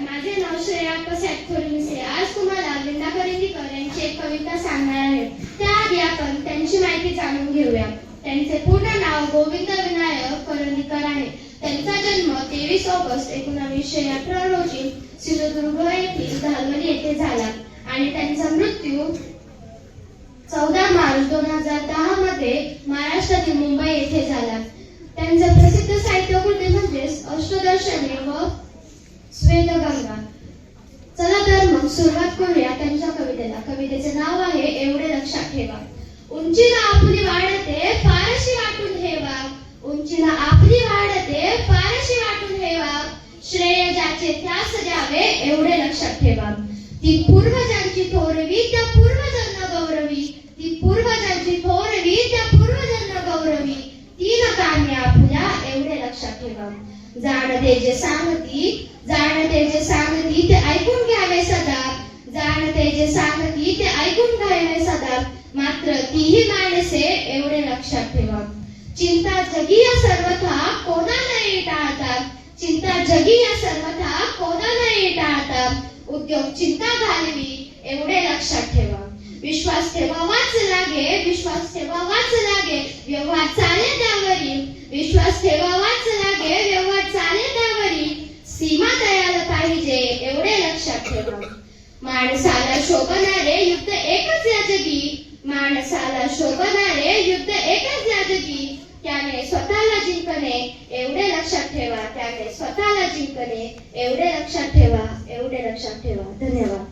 माझे नाव श्रेया कसाट फडणवीसे आज तुम्हाला लिंदा करंदीकर यांची एक कविता सांगणार आहे. त्याआधी आपण त्यांची माहिती जाणून घेऊया. त्यांचे पूर्ण नाव गोविंद विनायक करंदीकर आहे. त्यांचा जन्म तेवीस ऑगस्ट एकोणावीसशे अठरा रोजी सिंधुदुर्ग येथील धालवली येथे झाला. आणि त्यांचा मृत्यू चौदा मार्च दोन हजार दहा मध्ये महाराष्ट्रातील मुंबई येथे झाला. त्यांचा प्रसिद्ध साहित्य सांगा चला तर मग सुरुवात करूया त्यांच्या कवितेला. कवितेचे नाव आहे एवढे लक्षात ठेवा. उंचीला आपली वाढते फारशी वाटून ठेवा. उंचीला आपली वाढते फारशी वाटून ठेवा. श्रेय ज्याचे त्यास द्यावे एवढे लक्षात ठेवा. ती पूर्वजांची थोरवी त्या पूर्वजांना गौरवी ती पूर्वजांची थोरवी त्या पूर्वजांना गौरवी तीन कामे आपल्या एवढे लक्षात ठेवा. जाणते जे सांगती जाणते जे सांगती ते ऐकून घ्यावे सदा. जाणते जे सांगती ते ऐकून घ्यावे सदा. मात्र तीही माणसे एवढे लक्षात ठेवा. चिंता जगी या सर्वथा कोणा नाही टाळतात. चिंता जगी या सर्वथा कोणा नाही टाळतात. उद्योग चिंता घालवी एवढे लक्षात ठेवा. विश्वास ठेवावाच लागे विश्वास ठेवावाच लागे. व्यवहार चाले त्यावरी विश्वास ठेवावाच लागे व्यवहार चाले त्यावरी सीमा द्यायला पाहिजे एवढे लक्षात ठेवा माणसाला शोभणारे युद्ध एकच याजगी माणसाला शोभणारे युद्ध एकच या जगी त्याने स्वतःला जिंकणे एवढे लक्षात ठेवा. त्याने स्वतःला जिंकणे एवढे लक्षात ठेवा एवढे लक्षात ठेवा. धन्यवाद.